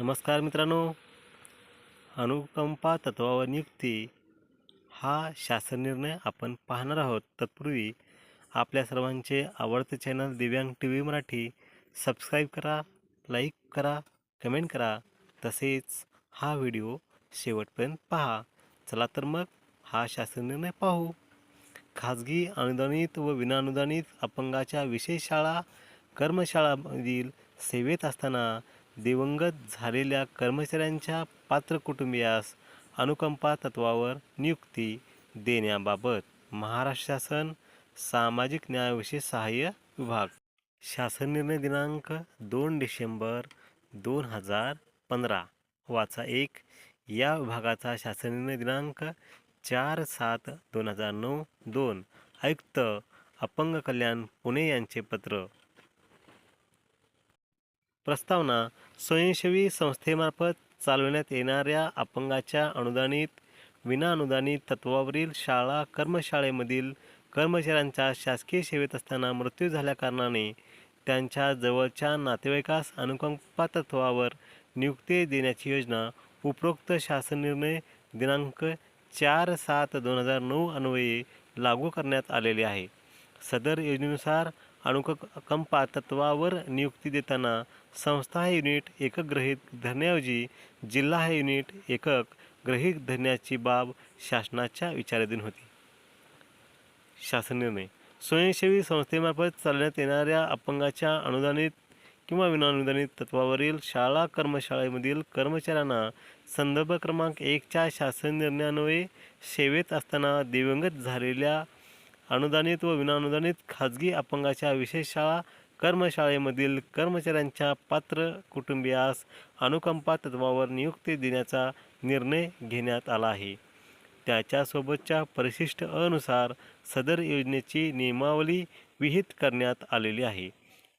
नमस्कार मित्रांनो. अनुकंपा तत्वावर नियुक्ती हा शासन निर्णय आपण पाहणार आहोत. तत्पूर्वी आपल्या सर्वांचे आवडते channel Divyang T V Marathi subscribe करा लाईक करा कमेंट करा. तसेच हा व्हिडिओ शेवटपर्यंत पहा. चला तर मग हा शासन निर्णय पाहू. खाजगी अनुदानित व विनाअनुदानित अपंगाच्या विशेष शाळा कर्मशाळामधील सेवेत असताना दिवंगत झालेल्या कर्मचाऱ्यांच्या पात्र कुटुंबियास अनुकंपा तत्वावर नियुक्ती देण्याबाबत महाराष्ट्र शासन सामाजिक न्यायाविषयी सहाय्य विभाग. शासन निर्णय दिनांक दोन डिसेंबर दोन हजार पंधरा. वाचा एक. या विभागाचा शासन निर्णय दिनांक चार सात दोन हजार नऊ दोन. आयुक्त अपंग कल्याण पुणे यांचे पत्र. प्रस्तावना स्वयंसेवी संस्थेमार्फत चालवण्यात येणाऱ्या अपंगाच्या अनुदानित विनाअनुदानित तत्वावरील शाळा कर्मशाळेमधील कर्मचाऱ्यांचा शासकीय सेवेत असताना मृत्यू झाल्याकारणाने त्यांच्या जवळच्या नातेवाईकास अनुकंपा तत्वावर नियुक्ती देण्याची योजना उपरोक्त शासन निर्णय दिनांक चार सात दोन हजार नऊ अन्वये लागू करण्यात आलेले आहे. सदर योजनेनुसार अनुकंपा तत्वावर नियुक्ती देताना संस्था हे युनिट एकक गृहीत धरण्याऐवजी जिल्हा हे युनिट एकक गृहीत धरण्याची बाब शासनाच्या विचाराधीन होती. शासन निर्णय स्वयंसेवी संस्थेमार्फत चालण्यात येणाऱ्या अपंगाच्या अनुदानित किंवा विनाअनुदानित तत्वावरील शाळा कर्मशाळेमधील कर्मचाऱ्यांना संदर्भ क्रमांक एकच्या शासन निर्णयान्वये सेवेत असताना दिवंगत झालेल्या अनुदानित व विनाअनुदानित खाजगी अपंगाच्या विशेष शाळा कर्मशाळेमधील कर्मचाऱ्यांच्या पात्र कुटुंबियास अनुकंपा तत्वावर नियुक्ती देण्याचा निर्णय घेण्यात आला आहे. त्याच्यासोबतच्या परिशिष्ट अनुसार सदर योजनेची नियमावली विहित करण्यात आलेली आहे.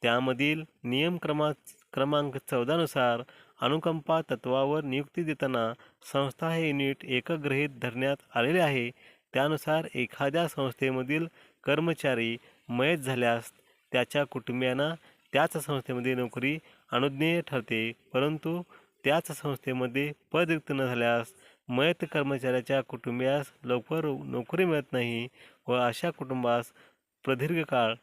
त्यामधील नियम क्रमा क्रमांक चौदानुसार अनुकंपा तत्वावर नियुक्ती देताना संस्था हे युनिट एकग्रहित धरण्यात आलेले आहे. त्यानुसार एखाद्या संस्थेमधील कर्मचारी मयत झाल्यास त्याच्या कुटुंबियांना त्याच संस्थेमध्ये नोकरी अनुज्ञेय ठरते. परंतु त्याच संस्थेमध्ये पद रिक्त न झाल्यास मयत कर्मचाऱ्याच्या कुटुंबियास लवकर नोकरी मिळत नाही व अशा कुटुंबास प्रदीर्घ काळ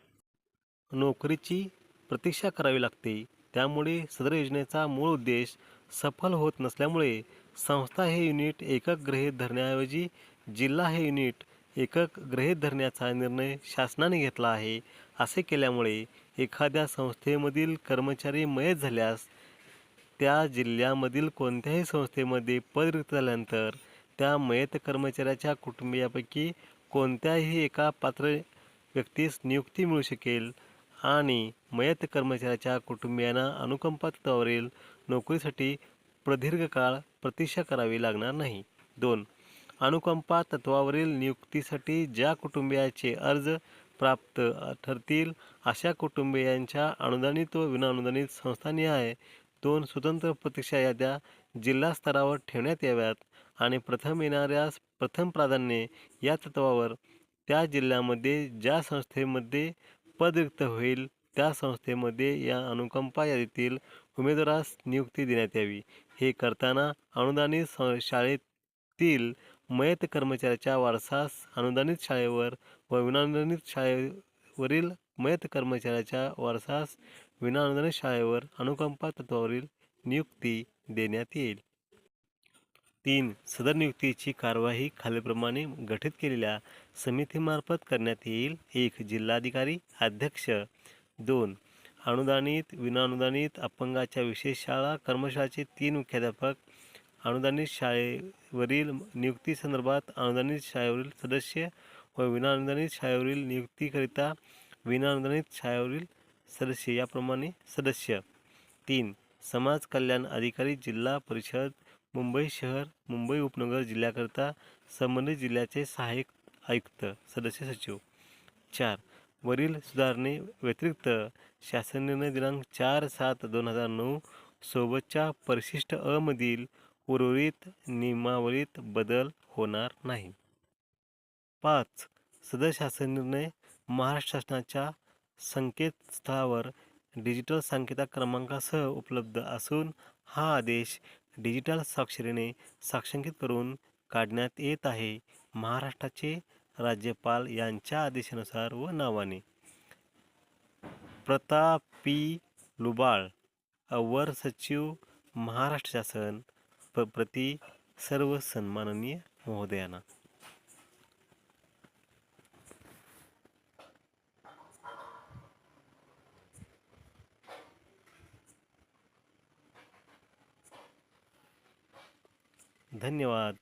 नोकरीची प्रतीक्षा करावी लागते. त्यामुळे सदर योजनेचा मूळ उद्देश सफल होत नसल्यामुळे संस्था हे युनिट एकक गृहीत धरण्याऐवजी जिल्हा हे युनिट एकक गृहित धरण्याचा निर्णय शासनाने घेतला आहे. असे केल्यामुळे एखाद्या संस्थेमधील कर्मचारी मयत झाल्यास त्या जिल्ह्यामधील कोणत्याही संस्थेमध्ये पद रिक्त झाल्यानंतर त्या मयत कर्मचाऱ्याच्या कुटुंबियापैकी कोणत्याही एका पात्र व्यक्तीस नियुक्ती मिळू शकेल आणि मयत कर्मचाऱ्याच्या कुटुंबियांना अनुकंपा तत्वावरील नोकरीसाठी प्रदीर्घ काळ प्रतीक्षा करावी लागणार नाही. दोन अनुकंपा तत्वावरील नियुक्तीसाठी ज्या कुटुंबियाचे अर्ज प्राप्त ठरतील अशा कुटुंबियांच्या अनुदानित व विनाअनुदानित संस्थानिहाय दोन स्वतंत्र प्रतीक्षा याद्या जिल्हा स्तरावर ठेवण्यात याव्यात आणि प्रथम येणाऱ्यास प्रथम प्राधान्य या तत्वावर त्या जिल्ह्यामध्ये ज्या संस्थेमध्ये पद रिक्त होईल त्या संस्थेमध्ये या अनुकंपा यादीतील उमेदवारास नियुक्ती देण्यात यावी. हे करताना अनुदानित शाळेतील मयत कर्मचाऱ्याच्या वारसास अनुदानित शाळेवर व विनानुदानित शाळेवरील मयत कर्मचाऱ्याच्या वारसास विनाअनुदानित शाळेवर अनुकंपा तत्वावरील नियुक्ती देण्यात येईल. तीन सदर नियुक्तीची कारवाई खालीलप्रमाणे गठीत केलेल्या समितीमार्फत करण्यात येईल. एक जिल्हाधिकारी अध्यक्ष. दोन अनुदानित विनाअनुदानित अपंगाच्या विशेष शाळा कर्मशाळेचे तीन मुख्याध्यापक अनुदानित शाळेवरील नियुक्तीसंदर्भात अनुदानित शाळेवरील सदस्य व विनाअनुदानित शाळेवरील नियुक्तीकरिता विनाअनुदानित शाळेवरील सदस्य याप्रमाणे सदस्य. तीन समाज कल्याण अधिकारी जिल्हा परिषद मुंबई शहर मुंबई उपनगर जिल्ह्याकरिता संबंधित जिल्ह्याचे सहाय्यक आयुक्त सदस्य सचिव. चार वरील सुधारणे व्यतिरिक्त शासन निर्णय दिनांक चार सात दोन हजार नऊ सोबतच्या परिशिष्ट अमधील उर्वरित नियमावलीत बदल होणार नाही. पाच. सदरशासन निर्णय महाराष्ट्र शासनाच्या संकेतस्थळावर डिजिटल संकेता क्रमांकासह उपलब्ध असून हा आदेश डिजिटल स्वाक्षरीने साक्षांकित करून काढण्यात येत आहे महाराष्ट्राचे राज्यपाल यांच्या आदेशानुसार व नावाने. प्रतापी लुबाळ अवर सचिव महाराष्ट्र शासन प प्रति सर्व सन्माननीय महोदयांना. धन्यवाद.